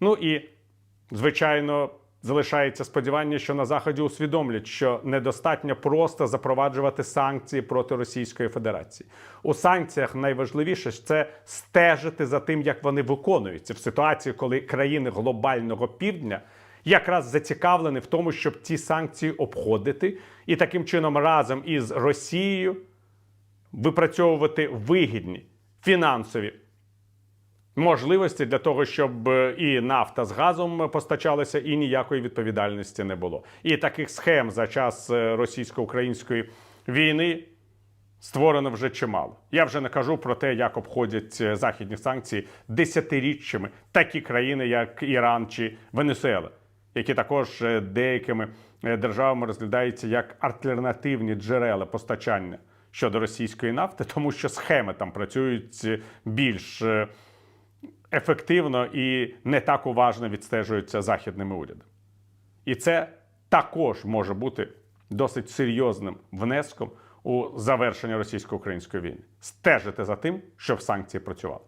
Ну і, звичайно, залишається сподівання, що на Заході усвідомлять, що недостатньо просто запроваджувати санкції проти Російської Федерації. У санкціях найважливіше це стежити за тим, як вони виконуються в ситуації, коли країни глобального півдня якраз зацікавлені в тому, щоб ці санкції обходити, і таким чином разом із Росією випрацьовувати вигідні фінансові можливості для того, щоб е, і нафта з газом постачалися, і ніякої відповідальності не було. І таких схем за час е, російсько-української війни створено вже чимало. Я вже не кажу про те, як обходять е, західні санкції десятиріччями такі країни, як Іран чи Венесуела, які також деякими державами розглядаються як альтернативні джерела постачання щодо російської нафти, тому що схеми там працюють більш ефективно і не так уважно відстежуються західними урядами. І це також може бути досить серйозним внеском у завершення російсько-української війни. Стежити за тим, щоб санкції працювали.